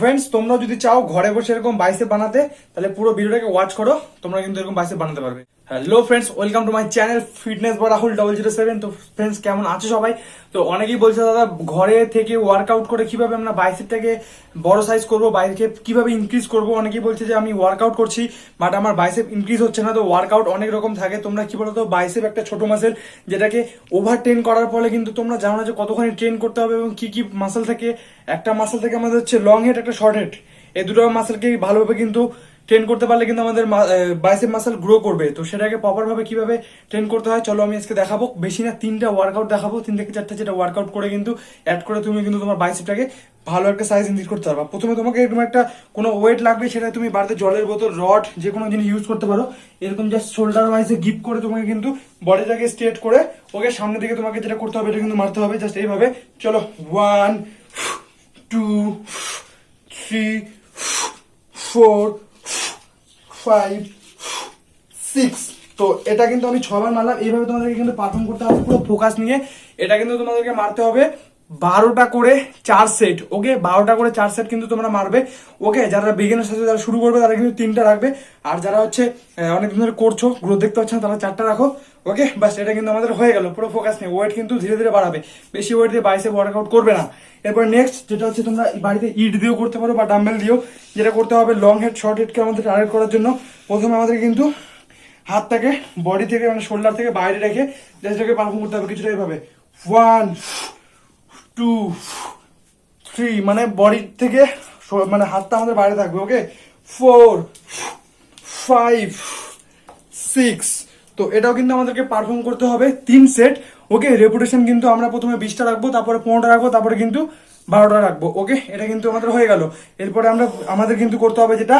Friends তোমরা যদি চাও ঘরে বসে এরকম বাইসে বানাতে, তাহলে পুরো ভিডিওটাকে ওয়াচ করো, তোমরা কিন্তু এরকম বাইসেপ বানাতে পারবে। Hello friends welcome to my channel fitness বা রাহুল ডবল জিরো সেভেন তো ফ্রেন্ডস কেমন আছে সবাই? তো, অনেকেই বলছে, দাদা, ঘরে থেকে ওয়ার্কআউট করে কীভাবে আমরা বাইসেপটাকে বড় সাইজ করব বাইসেপ কীভাবে ইনক্রিজ করব? অনেকেই বলছে যে, আমি ওয়ার্কআউট করছি বাট আমার বাইসেপ ইনক্রিজ হচ্ছে না। তো ওয়ার্কআউট অনেক রকম থাকে। তোমরা কি বলতো বাইসেপ একটা ছোট মাসেল যেটাকে ওভার ট্রেন করার ফলে কিন্তু তোমরা জানো না যে কতখানি ট্রেন করতে হবে এবং কি কি মাসেল থেকে। একটা মাসেল থেকে আমাদের হচ্ছে লং হেড একটা শর্ট হেড এই দুটো মাসেলকে ভালোভাবে কিন্তু ট্রেন করতে পারলে কিন্তু আমাদের বাইসেপ মাসেল গ্রো করবে। তো সেটাকে প্রপার ভাবে কীভাবে ট্রেন করতে হয়, চলো আমি আজকে দেখাবো। বেশি না, তিনটা ওয়ার্কআউট দেখাবো। তিন থেকে চারটা যেটা ওয়ার্কআউট করে কিন্তু অ্যাড করে তুমি কিন্তু তোমার বাইসেপটাকে ভালো একটা সাইজ ইনক্রিজ করতে পারবা। প্রথমে তোমাকে এরকম একটা কোনো ওয়েট লাগবে, সেটা তুমি বাড়িতে জলের বোতল রড যে কোনো জিনিস ইউজ করতে পারো। এরকম জাস্ট শোল্ডার ওয়াইজে গিপ করে তোমাকে কিন্তু বডিটাকে স্ট্রেট করে, ওকে সামনে দিকে তোমাকে যেটা করতে হবে, এটা কিন্তু মারতে হবে। জাস্ট এইভাবে। চলো one two three four five six তো এটা কিন্তু আমি ছবার মারলাম। এইভাবে তোমাদেরকে কিন্তু পারফর্ম করতে হবে। পুরো ফোকাস নিয়ে। এটা কিন্তু তোমাদেরকে মারতে হবে। বারোটা করে চার সেট ওকে বারোটা করে চার সেট কিন্তু তোমরা মারবে ওকে যারা বিগিনার সাথে যারা শুরু করবে, তারা কিন্তু তিনটা রাখবে। আর যারা হচ্ছে অনেকদিন ধরে করছ গ্রোথ দেখতে পাচ্ছ না, তারা চারটা রাখো ওকে বাস এটা কিন্তু আমাদের হয়ে গেল, পুরো ফোকাস নেই ওয়েট কিন্তু ধীরে ধীরে বাড়াবে। বেশি ওয়েট দিয়ে বাইসে ওয়ার্কআউট করবে না। এরপর নেক্সট যেটা হচ্ছে তোমরা বাড়িতে ইট দিয়েও করতে পারো বা ডাম্বেল দিয়েও, যেটা করতে হবে লং হেড শর্ট হেডকে আমাদের টার্গেট করার জন্য। প্রথমে আমাদের কিন্তু হাতটাকে বডি থেকে মানে শোল্ডার থেকে বাইরে রেখে জাস্টটাকে পারফর্ম করতে হবে কিছুটা এইভাবে ওয়ান টু থ্রি মানে বডি থেকে মানে হাতটা আমাদের বাইরে থাকবে ওকে ফোর ফাইভ সিক্স তো এটাও কিন্তু আমাদেরকে পারফর্ম করতে হবে, তিন সেট ওকে রেপুটেশন কিন্তু আমরা প্রথমে বিশটা রাখব, তারপরে পনেরোটা রাখব, তারপরে কিন্তু বারোটা রাখব ওকে এটা কিন্তু আমাদের হয়ে গেল। এরপরে আমরা, আমাদের কিন্তু করতে হবে যেটা,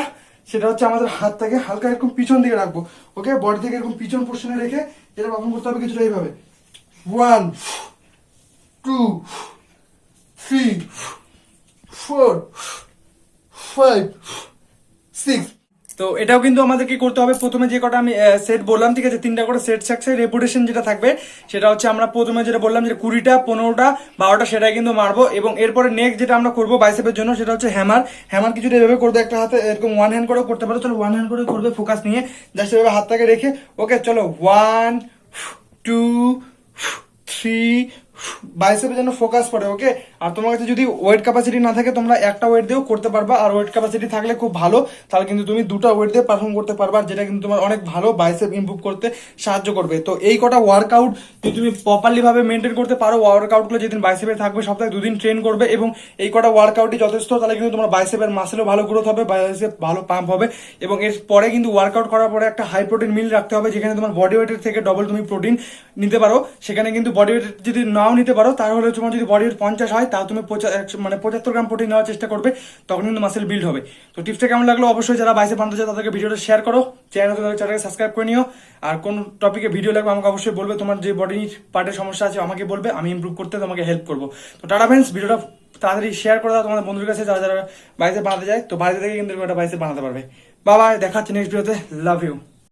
সেটা হচ্ছে আমাদের হাতটাকে হালকা এরকম পিছন দিকে রাখব ওকে বডি থেকে এরকম পিছন পোর্শনে রেখে এটা পারফর্ম করতে হবে কিছুটা এইভাবে। One two three four five six তো এটাও কিন্তু আমাদের কি করতে হবে। প্রথমে যে কটা আমি সেট বললাম, ঠিক আছে? তিনটা করে সেট থাকছে রেপুটেশন যেটা থাকবে, সেটা হচ্ছে আমরা প্রথমে যেটা বললাম যে কুড়িটা, পনেরোটা, বারোটা, সেটাই কিন্তু মারবো। এবং এরপরে নেক্সট যেটা আমরা করব বাইসেপের জন্য, সেটা হচ্ছে হ্যামার হ্যামার কিছুটা এভাবে করবে, একটা হাতে এরকম ওয়ান হ্যান্ড করেও করতে পারো। চলো ওয়ান হ্যান্ড করে করবে ফোকাস নিয়ে। জাস্ট এভাবে হাতটাকে রেখে ওকে চলো ওয়ান টু থ্রি বাইসেপের যেন ফোকাস পড়ে ওকে আর তোমার কাছে যদি ওয়েট ক্যাপাসিটি না থাকে, তোমরা একটা ওয়েট দিয়েও করতে পারবা। আর ওয়েট ক্যাপাসিটি থাকলে খুব ভালো, তাহলে কিন্তু তুমি দুটো ওয়েট দিয়ে পারফর্ম করতে পারবা, যেটা কিন্তু তোমার অনেক ভালো বাইসেপ ইমপ্রুভ করতে সাহায্য করবে। তো এই কটা ওয়ার্কআউট যদি তুমি প্রপারলি ভাবে মেনটেন করতে পারো। ওয়ার্কআউটগুলো যেদিন বাইসেপে থাকবে, সপ্তাহে দুদিন ট্রেন করবে এবং এই কটা ওয়ার্কআউটই যথেষ্ট, তাহলে কিন্তু তোমার বাইসেপের মাসেলও ভালো গ্রোথ হবে বাইসেপ ভালো পাম্প হবে এবং এর পরে কিন্তু ওয়ার্কআউট করার পরে একটা হাই প্রোটিন মিল রাখতে হবে, যেখানে তোমার বডি ওয়েটের থেকে ডবল তুমি প্রোটিন নিতে পারো। সেখানে কিন্তু বডি ওয়েট যদি নাও নিতে পারো তাহলে তোমার যদি বডি ওয়েট পঞ্চাশ হয়, তাও তুমি মানে পঁচাত্তর গ্রাম প্রোটিন নেওয়ার চেষ্টা করবে তখন কিন্তু মাসেল বিল্ড হবে। তো টিপসটা কেমন লাগল অবশ্যই যারা বাইসে বানাতে চায় তাদেরকে ভিডিওটা শেয়ার করো চ্যানেল চ্যানেলকে সাবস্ক্রাইব করে নিও। আর কোন টপিকে ভিডিও লাগবে আমাকে অবশ্যই বলবে, তোমার যে বডি পার্টের সমস্যা আছে আমাকে বলবে, আমি ইমপ্রুভ করতে তোমাকে হেল্প করব। তো টাটা ফ্রেন্ডস ভিডিওটা তাড়াতাড়ি শেয়ার করে দাও তোমাদের বন্ধুদের কাছে, যারা যারা বাইসে বানাতে যায় তো বাইরে থেকে কিন্তু একটা বানাতে পারবে। বাবা দেখাচ্ছে নেক্সট ভিডিওতে লাভ ইউ